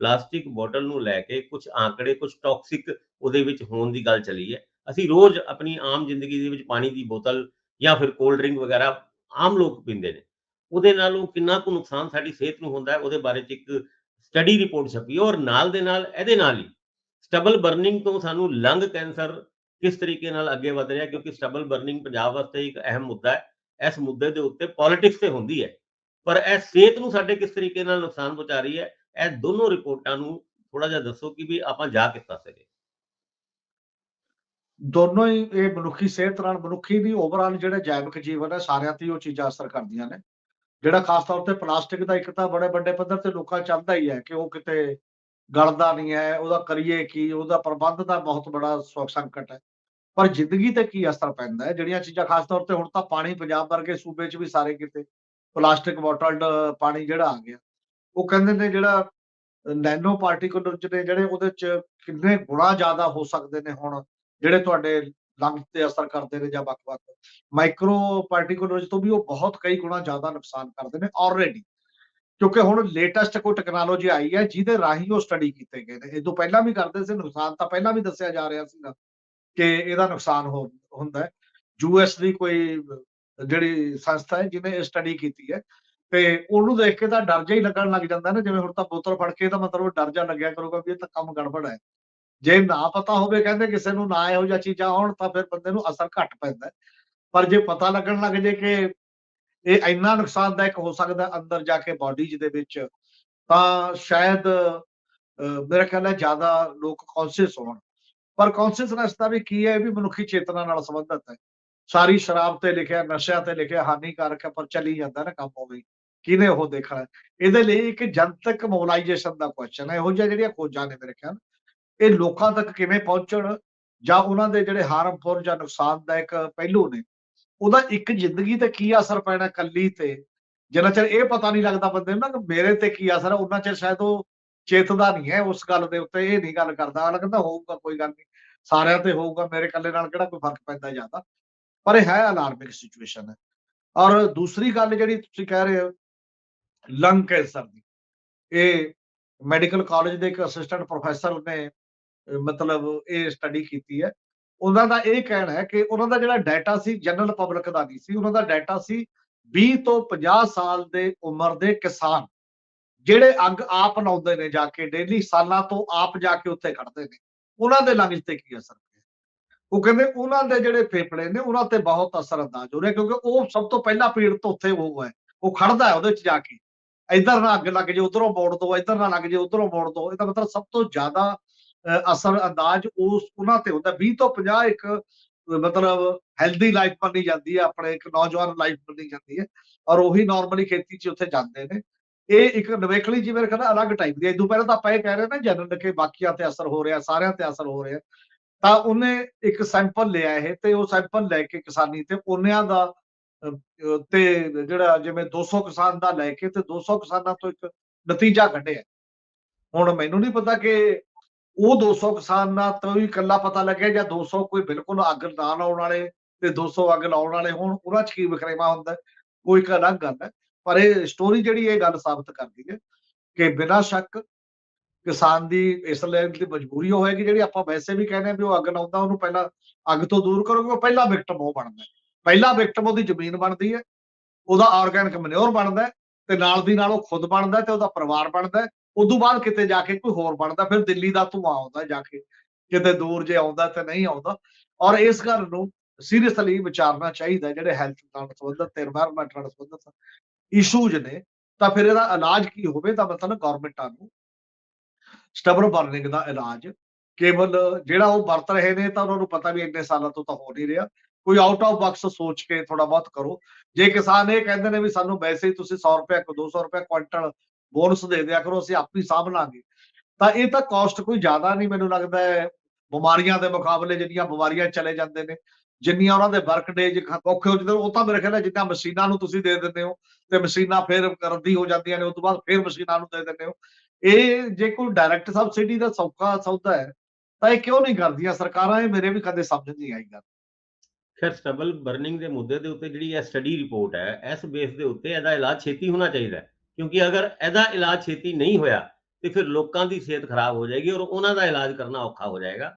Plastic bottle ਨੂੰ ਲੈ ਕੇ ਕੁਝ ਆંકੜੇ ਕੁਝ ਟੌਕਸਿਕ ਉਹਦੇ ਵਿੱਚ ਹੋਣ ਦੀ ਗੱਲ ਚੱਲੀ ਹੈ। ਅਸੀਂ ਰੋਜ਼ ਆਪਣੀ ਆਮ ਜ਼ਿੰਦਗੀ ਦੇ ਵਿੱਚ ਪਾਣੀ ਦੀ ਬੋਤਲ ਜਾਂ ਫਿਰ ਕੋਲਡ ਡਰਿੰਕ ਵਗੈਰਾ ਆਮ ਲੋਕ ਪੀਂਦੇ ਨੇ। ਉਹਦੇ ਨਾਲ ਉਹ ਕਿੰਨਾ ਕੁ ਨੁਕਸਾਨ ਸਾਡੀ ਸਿਹਤ ਨੂੰ ਹੁੰਦਾ ਹੈ, ਉਹਦੇ ਬਾਰੇ ਚ ਇੱਕ ਸਟੱਡੀ ਰਿਪੋਰਟ ਛਪੀ ਔਰ ਨਾਲ ਦੇ ਨਾਲ ਇਹਦੇ ਨਾਲ ਹੀ ਸਟਬਲ ਬਰਨਿੰਗ ਤੋਂ ਸਾਨੂੰ ਲੰਗ ਕੈਂਸਰ ਕਿਸ ਤਰੀਕੇ ਨਾਲ ਅੱਗੇ ਵਧ ਰਿਹਾ, ਕਿਉਂਕਿ ਸਟਬਲ ਬਰਨਿੰਗ ਪੰਜਾਬ ਵਾਸਤੇ ਇੱਕ ਅਹਿਮ ਮੁੱਦਾ ਹੈ, ਇਸ ਮੁੱਦੇ ਦੇ ਉੱਤੇ ਪੋਲਿਟਿਕਸ ਤੇ ਹੁੰਦੀ ਹੈ। ਪਰ ਇਹ ਸਿਹਤ ਨੂੰ ਸਾਡੇ ਕਿਸ ਤਰੀਕੇ ਨਾਲ ਨੁਕਸਾਨ ਪਹੁੰਚਾ ਰਹੀ ਹੈ ਇਹ ਦੋਨੋਂ ਰਿਪੋਰਟਾਂ ਨੂੰ ਥੋੜਾ ਜਿਹਾ ਦੱਸੋ ਕਿ ਵੀ ਆਪਾਂ ਜਾ ਕਿਸ ਪਾਸੇ ਦੋਨੋਂ ਹੀ, ਇਹ ਮਨੁੱਖੀ ਸਿਹਤ ਨਾਲ ਮਨੁੱਖੀ ਦੀ ਓਵਰਆਲ ਜਿਹੜੇ ਜੈਵਿਕ ਜੀਵਨ ਹੈ, ਸਾਰਿਆਂ ਤੇ ਉਹ ਚੀਜ਼ਾਂ ਅਸਰ ਕਰਦੀਆਂ ਨੇ। ਜਿਹੜਾ ਖਾਸ ਤੌਰ ਤੇ ਪਲਾਸਟਿਕ ਦਾ ਇੱਕ ਤਾਂ ਬੜੇ ਵੱਡੇ ਪੱਧਰ ਤੇ ਲੋਕਾਂ ਚੱਲਦਾ ਹੀ ਹੈ ਕਿ ਉਹ ਕਿਤੇ ਗਲਦਾ ਨਹੀਂ ਹੈ, ਉਹਦਾ ਕਰੀਏ ਕੀ, ਉਹਦਾ ਪ੍ਰਬੰਧ ਦਾ ਬਹੁਤ ਬੜਾ ਸੁ- ਸੰਕਟ ਹੈ। ਪਰ ਜ਼ਿੰਦਗੀ ਤੇ ਕੀ ਅਸਰ ਪੈਂਦਾ ਹੈ? ਜਿਹੜੀਆਂ ਚੀਜ਼ਾਂ ਖਾਸ ਤੌਰ ਤੇ ਹੁਣ ਤਾਂ ਪਾਣੀ ਪੰਜਾਬ ਵਰਗੇ ਸੂਬੇ 'ਚ ਵੀ ਸਾਰੇ ਕਿਤੇ ਪਲਾਸਟਿਕ ਬੋਟਲਡ ਪਾਣੀ ਜਿਹੜਾ ਆ ਗਿਆ। ਉਹ ਕਹਿੰਦੇ ਨੇ ਜਿਹੜਾ ਨੈਨੋ ਪਾਰਟੀਕਲਸ ਨੇ ਜਿਹੜੇ ਉਹਦੇ 'ਚ ਕਿੰਨੇ ਗੁਣਾ ਜ਼ਿਆਦਾ ਹੋ ਸਕਦੇ ਨੇ ਹੁਣ, ਜਿਹੜੇ ਤੁਹਾਡੇ ਲੰਗਸ ਤੇ ਅਸਰ ਕਰਦੇ ਨੇ ਜਾਂ ਵੱਖ-ਵੱਖ। ਮਾਈਕਰੋ ਪਾਰਟੀਕਲਸ ਤੋਂ ਵੀ ਉਹ ਬਹੁਤ ਕਈ ਗੁਣਾ ਜ਼ਿਆਦਾ ਨੁਕਸਾਨ ਕਰਦੇ ਨੇ ਆਲਰੇਡੀ ਕਿਉਂਕਿ ਹੁਣ ਲੇਟੈਸਟ ਕੋਈ ਟੈਕਨੋਲੋਜੀ ਆਈ ਹੈ ਜਿਹਦੇ ਰਾਹੀਂ ਉਹ ਸਟੱਡੀ ਕੀਤੇ ਗਏ ਨੇ। ਇਹ ਤੋਂ ਪਹਿਲਾਂ ਵੀ ਕਰਦੇ ਸੀ, ਨੁਕਸਾਨ ਤਾਂ ਪਹਿਲਾਂ ਵੀ ਦੱਸਿਆ ਜਾ ਰਿਹਾ ਸੀਗਾ ਕਿ ਇਹਦਾ ਨੁਕਸਾਨ ਹੋ, ਹੁੰਦਾ ਹੈ। ਯੂਐਸ ਦੀ ਕੋਈ ਜਿਹੜੀ ਸੰਸਥਾ ਹੈ ਜਿਹਨੇ ਇਹ ਸਟੱਡੀ ਕੀਤੀ ਹੈ ਤੇ ਉਹਨੂੰ ਦੇਖ ਕੇ ਤਾਂ ਡਰ ਜਿਹਾ ਹੀ ਲੱਗਣ ਲੱਗ ਜਾਂਦਾ ਨਾ ਜਿਵੇਂ ਹੁਣ ਤਾਂ ਬੋਤਲ ਫੜ ਕੇ ਤਾਂ ਮਤਲਬ ਡਰ ਜਾ ਲੱਗਿਆ ਕਰੂਗਾ ਵੀ ਇਹ ਤਾਂ ਕੰਮ ਗੜਬੜ ਹੈ। ਜੇ ਨਾ ਪਤਾ ਹੋਵੇ ਕਹਿੰਦੇ ਕਿਸੇ ਨੂੰ ਨਾ ਇਹੋ ਜਿਹਾ ਚੀਜ਼ਾਂ ਆਉਣ ਤਾਂ ਫਿਰ ਬੰਦੇ ਨੂੰ ਅਸਰ ਘੱਟ ਪੈਂਦਾ ਪਰ ਜੇ ਪਤਾ ਲੱਗਣ ਲੱਗ ਜੇ ਕਿ ਇਹ ਇੰਨਾ ਨੁਕਸਾਨਦਾਇਕ ਹੋ ਸਕਦਾ ਅੰਦਰ ਜਾ ਕੇ ਬਾਡੀ ਦੇ ਵਿੱਚ ਤਾਂ ਸ਼ਾਇਦ ਅਹ, ਮੇਰਾ ਖਿਆਲ ਹੈ ਜ਼ਿਆਦਾ ਲੋਕ ਕੌਨਸ਼ੀਅਸ ਹੋਣ। ਪਰ ਕੌਨਸ਼ੀਅਸਨੈਸ ਦਾ ਵੀ ਕੀ ਹੈ ਇਹ ਵੀ ਮਨੁੱਖੀ ਚੇਤਨਾ ਨਾਲ ਸੰਬੰਧਿਤ ਹੈ। ਸਾਰੀ ਸ਼ਰਾਬ ਤੇ ਲਿਖਿਆ ਨਸ਼ਿਆਂ ਤੇ ਲਿਖਿਆ ਹਾਨੀਕਾਰਕ ਹੈ ਪਰ ਚੱਲੀ ਜਾਂਦਾ ਨਾ ਕੰਮ ਹੋਵੇ ਕਿਹਨੇ ਉਹ ਦੇਖਣਾ? ਇਹਦੇ ਲਈ ਇੱਕ ਜਨਤਕ ਮੋਬਿਲਾਈਜੇਸ਼ਨ ਦਾ ਕੁਐਸਚਨ ਹੈ। ਇਹੋ ਜਿਹੀਆਂ ਜਿਹੜੀਆਂ ਖੋਜਾਂ ਨੇ ਮੇਰੇ ਖਿਆਲ। ਇਹ ਲੋਕਾਂ ਤੱਕ ਕਿਵੇਂ ਪਹੁੰਚਣ ਜਾਂ ਉਹਨਾਂ ਦੇ ਜਿਹੜੇ ਹਾਰਮਫੁਲ ਜਾਂ ਨੁਕਸਾਨਦਾਇਕ ਪਹਿਲੂ ਨੇ, ਉਹਦਾ ਇੱਕ ਜ਼ਿੰਦਗੀ ਤੇ ਕੀ ਅਸਰ ਪੈਣਾ ਕੱਲੀ ਤੇ, ਜਿੰਨਾ ਚਿਰ ਇਹ ਪਤਾ ਨਹੀਂ ਲੱਗਦਾ ਬੰਦੇ ਨੂੰ ਨਾ ਕਿ ਮੇਰੇ ਤੇ ਕੀ ਅਸਰ ਹੈ ਉਹਨਾਂ ਚਿਰ ਸ਼ਾਇਦ ਉਹ ਚੇਤਦਾ ਨਹੀਂ ਹੈ ਉਸ ਗੱਲ ਦੇ ਉੱਤੇ, ਇਹ ਨਹੀਂ ਗੱਲ ਕਰਦਾ। ਅਗਲਾ ਕਹਿੰਦਾ ਹੋਊਗਾ, ਕੋਈ ਗੱਲ ਨਹੀਂ। ਸਾਰਿਆਂ ਤੇ ਹੋਊਗਾ, ਮੇਰੇ ਇਕੱਲੇ ਨਾਲ ਕਿਹੜਾ ਕੋਈ ਫ਼ਰਕ ਪੈਂਦਾ ਜਾਂਦਾ ਪਰ ਇਹ ਹੈ ਅਲਾਰਮਿੰਗ ਸਿਚੁਏਸ਼ਨ ਹੈ। ਔਰ ਦੂਸਰੀ ਗੱਲ ਜਿਹੜੀ ਤੁਸੀਂ ਕਹਿ ਰਹੇ ਹੋ ਲੰਗ ਕੈਂਸਰ ਦੀ। ਇਹ ਮੈਡੀਕਲ ਕਾਲਜ ਦੇ ਇੱਕ ਅਸਿਸਟੈਂਟ ਪ੍ਰੋਫੈਸਰ ਨੇ ਮਤਲਬ ਇਹ ਸਟੱਡੀ ਕੀਤੀ ਹੈ। ਉਹਨਾਂ ਦਾ ਇਹ ਕਹਿਣਾ ਹੈ ਕਿ ਉਹਨਾਂ ਦਾ ਜਿਹੜਾ ਡਾਟਾ ਸੀ ਜਨਰਲ ਪਬਲਿਕ ਦਾ ਨਹੀਂ ਸੀ, ਉਹਨਾਂ ਦਾ ਡਾਟਾ ਸੀ 20 ਤੋਂ 50 ਸਾਲ ਦੇ ਉਮਰ ਦੇ ਕਿਸਾਨ, ਜਿਹੜੇ ਅੱਗ ਆਪ ਲਾਉਂਦੇ ਨੇ ਜਾ ਕੇ ਡੇਲੀ ਸਾਲਾਂ ਤੋਂ ਆਪ ਜਾ ਕੇ ਉੱਥੇ ਖੜਦੇ ਨੇ। ਉਹਨਾਂ ਦੇ ਲੰਗਜ਼ ਤੇ ਕੀ ਅਸਰ ਪਿਆ? ਉਹ ਕਹਿੰਦੇ ਉਹਨਾਂ ਦੇ ਜਿਹੜੇ ਫੇਫੜੇ ਨੇ, ਉਹਨਾਂ ਤੇ ਬਹੁਤ ਅਸਰ ਅੰਦਾਜ਼ ਹੋ ਰਿਹਾ ਕਿਉਂਕਿ ਉਹ ਸਭ ਤੋਂ ਪਹਿਲਾਂ ਪੀੜਤ ਉੱਥੇ ਉਹ ਹੈ। ਉਹ ਖੜਦਾ ਹੈ ਉਹਦੇ ਚ ਜਾ ਕੇ। ਇੱਧਰ ਨਾ ਅੱਗ ਲੱਗ ਜੇ, ਉਧਰੋਂ ਮੋੜ ਦੋ, ਇੱਧਰ ਨਾ ਲੱਗ ਜੇ, ਉਧਰੋਂ ਮੋੜ ਦੋ। ਇਹਦਾ ਮਤਲਬ ਸਭ ਤੋਂ ਜ਼ਿਆਦਾ ਅਸਰ ਅੰਦਾਜ਼ ਉਸ, ਉਹਨਾਂ ਤੇ ਹੁੰਦਾ। 20 ਤੋਂ 50 ਇੱਕ ਮਤਲਬ ਹੈਲਦੀ ਲਾਈਫ ਮੰਨੀ ਜਾਂਦੀ ਹੈ, ਆਪਣੇ ਇੱਕ ਨੌਜਵਾਨ ਲਾਈਫ ਮੰਨੀ ਜਾਂਦੀ ਹੈ। ਔਰ ਉਹੀ ਨਾਰਮਲੀ ਖੇਤੀ 'ਚ ਉੱਥੇ ਜਾਂਦੇ ਨੇ। ਇਹ ਇੱਕ ਨਵੇਕਲੀ ਜਿਵੇਂ ਕਹਿੰਦਾ ਅਲੱਗ ਟਾਈਪ ਦੀ ਹੈ। ਇਦੋਂ ਪਹਿਲਾਂ ਤਾਂ ਆਪਾਂ ਇਹ ਕਹਿ ਰਹੇ ਨਾ ਜਨਰਲ ਕੇ ਬਾਕੀਆਂ ਤੇ ਅਸਰ ਹੋ ਰਿਹਾ, ਸਾਰਿਆਂ ਤੇ ਅਸਰ ਹੋ ਰਿਹਾ। ਤਾਂ ਉਹਨੇ ਇੱਕ ਸੈਂਪਲ ਲਿਆ ਇਹ ਤੇ ਉਹ ਸੈਂਪਲ ਲੈ ਕੇ ਕਿਸਾਨੀ ਤੇ, ਉਹਨਿਆਂ ਦਾ ਤੇ ਜਿਹੜਾ ਜਿਵੇਂ 200 ਕਿਸਾਨ ਦਾ ਲੈ ਕੇ ਤੇ 200 ਕਿਸਾਨਾਂ ਤੋਂ ਇੱਕ ਨਤੀਜਾ ਕੱਢਿਆ। ਹੁਣ ਮੈਨੂੰ ਨਹੀਂ ਪਤਾ ਕਿ ਉਹ 200 ਕਿਸਾਨਾਂ ਤੋਂ ਹੀ ਇਕੱਲਾ ਪਤਾ ਲੱਗਿਆ ਜਾਂ 200 ਕੋਈ ਬਿਲਕੁਲ ਅੱਗ ਨਾ ਲਾਉਣ ਵਾਲੇ ਤੇ 200 ਅੱਗ ਲਾਉਣ ਵਾਲੇ ਹੋਣ ਉਹਨਾਂ 'ਚ ਕੀ ਵਖਰੇਵਾ ਹੁੰਦਾ? ਹੈ, ਉਹ ਇੱਕ ਅਲੱਗ ਗੱਲ ਹੈ। ਪਰ ਇਹ ਸਟੋਰੀ ਜਿਹੜੀ ਇਹ ਗੱਲ ਸਾਬਤ ਕਰਦੀ ਹੈ ਕਿ ਬਿਨਾਂ ਸ਼ੱਕ ਕਿਸਾਨ ਦੀ ਇਸ ਲੈਣ ਦੀ ਮਜਬੂਰੀ ਉਹ ਹੋਏਗੀ ਜਿਹੜੀ ਆਪਾਂ ਵੈਸੇ ਵੀ ਕਹਿੰਦੇ ਆ ਵੀ ਉਹ ਅੱਗ ਲਾਉਂਦਾ ਉਹਨੂੰ ਪਹਿਲਾਂ ਅੱਗ ਤੋਂ ਦੂਰ ਕਰੋਗੇ ਉਹ ਪਹਿਲਾ ਵਿਕਟਮ ਉਹ ਬਣਦਾ ਹੈ। ਪਹਿਲਾ ਵਿਕਟਮ ਉਹਦੀ ਜ਼ਮੀਨ ਬਣਦੀ ਹੈ, ਉਹਦਾ ਆਰਗੈਨਿਕ ਮਨਿਓਰ ਬਣਦਾ ਤੇ ਨਾਲ ਦੀ ਨਾਲ ਉਹ ਖੁਦ ਬਣਦਾ ਤੇ ਉਹਦਾ ਪਰਿਵਾਰ ਬਣਦਾ ਉਦੋਂ ਬਾਅਦ ਕਿਤੇ ਜਾ ਕੇ ਕੋਈ ਹੋਰ ਬਣਦਾ, ਫਿਰ ਦਿੱਲੀ ਦਾ ਧੂਆ ਆਉਂਦਾ ਜਾ ਕੇ, ਕਿਤੇ ਦੂਰ ਜੇ ਆਉਂਦਾ ਤੇ ਨਹੀਂ ਆਉਂਦਾ। ਔਰ ਇਸ ਗੱਲ ਨੂੰ ਸੀਰੀਅਸਲੀ ਵਿਚਾਰਨਾ ਚਾਹੀਦਾ ਜਿਹੜੇ ਹੈਲਥ ਨਾਲ ਸੰਬੰਧਤ ਤੇ এনवायरमेंट ਨਾਲ ਸੰਬੰਧਤ ਇਸ਼ੂਜ ਨੇ, ਤਾਂ ਫਿਰ ਇਹਦਾ ਇਲਾਜ ਕੀ ਹੋਵੇ ਤਾਂ ਮਤਲਬ ਗਵਰਨਮੈਂਟਾਂ ਨੂੰ ਸਟਬਰ ਬਰਨਿੰਗ ਦਾ ਇਲਾਜ, ਕੇਵਲ ਜਿਹੜਾ ਉਹ ਵਰਤ ਰਹੇ ਨੇ ਤਾਂ ਉਹਨਾਂ ਨੂੰ ਪਤਾ ਵੀ ਇੰਨੇ ਸਾਲਾਂ ਤੋਂ ਤਾਂ ਹੋ ਨਹੀਂ ਰਿਹਾ। ਕੋਈ ਆਊਟ ਆਫ ਬਾਕਸ ਸੋਚ ਕੇ ਥੋੜਾ ਬਹੁਤ ਕਰੋ। ਜੇ ਕਿਸਾਨ ਇਹ ਕਹਿੰਦੇ ਨੇ ਵੀ ਸਾਨੂੰ ਵੈਸੇ ਹੀ ਤੁਸੀਂ 100 ਰੁਪਏ ਕੋ 200 ਰੁਪਏ ਕੁਇੰਟਲ ਬੋਨਸ ਦੇ ਦਿਆ ਕਰੋ, ਅਸੀਂ ਆਪ ਹੀ ਸਾਂਭ ਲਾਂਗੇ। ਤਾਂ ਇਹ ਤਾਂ ਕਾਸਟ ਕੋਈ ਜ਼ਿਆਦਾ ਨਹੀਂ ਮੈਨੂੰ ਲੱਗਦਾ ਹੈ। ਬਿਮਾਰੀਆਂ ਦੇ ਮੁਕਾਬਲੇ ਜਿੰਨੀਆਂ ਬਿਮਾਰੀਆਂ ਚਲੇ ਜਾਂਦੇ ਨੇ, ਜਿੰਨੀਆਂ ਉਹਨਾਂ ਦੇ ਵਰਕ ਡੇਜ ਔਖੇ ਹੋ ਜਾਂਦੇ ਉਹ ਤਾਂ ਮੇਰੇ ਖਿਆਲ ਹੈ ਜਿੱਦਾਂ ਮਸ਼ੀਨਾਂ ਨੂੰ ਤੁਸੀਂ ਦੇ ਦਿੰਦੇ ਹੋ, ਤੇ ਮਸ਼ੀਨਾਂ ਫਿਰ ਰੱਦੀ ਹੋ ਜਾਂਦੀਆਂ ਨੇ, ਉਸ ਤੋਂ ਬਾਅਦ ਫਿਰ ਮਸ਼ੀਨਾਂ ਨੂੰ ਦੇ ਦਿੰਦੇ ਹੋ। ਇਹ ਜੇ ਕੋਈ ਡਾਇਰੈਕਟ ਸਬਸਿਡੀ ਦਾ ਸੌਖਾ ਸੌਦਾ ਹੈ, ਤਾਂ ਇਹ ਕਿਉਂ ਨਹੀਂ ਕਰਦੀਆਂ? ਸਰਕਾਰਾਂ ਇਹ ਮੇਰੇ ਵੀ ਕਦੇ ਸਮਝ ਨਹੀਂ ਆਈ ਗੱਲ। ਖੈਰ ਸਟਬਲ ਬਰਨਿੰਗ ਦੇ ਮੁੱਦੇ ਦੇ ਉੱਤੇ ਜਿਹੜੀ ਇਹ ਸਟੱਡੀ ਰਿਪੋਰਟ ਹੈ, ਇਸ ਬੇਸ ਦੇ ਉੱਤੇ ਇਹਦਾ ਇਲਾਜ ਛੇਤੀ ਹੋਣਾ ਚਾਹੀਦਾ ਕਿਉਂਕਿ ਅਗਰ ਇਹਦਾ ਇਲਾਜ ਛੇਤੀ ਨਹੀਂ ਹੋਇਆ, ਤੇ ਫਿਰ ਲੋਕਾਂ ਦੀ ਸਿਹਤ ਖਰਾਬ ਹੋ ਜਾਏਗੀ ਔਰ ਉਹਨਾਂ ਦਾ ਇਲਾਜ ਕਰਨਾ ਔਖਾ ਹੋ ਜਾਏਗਾ।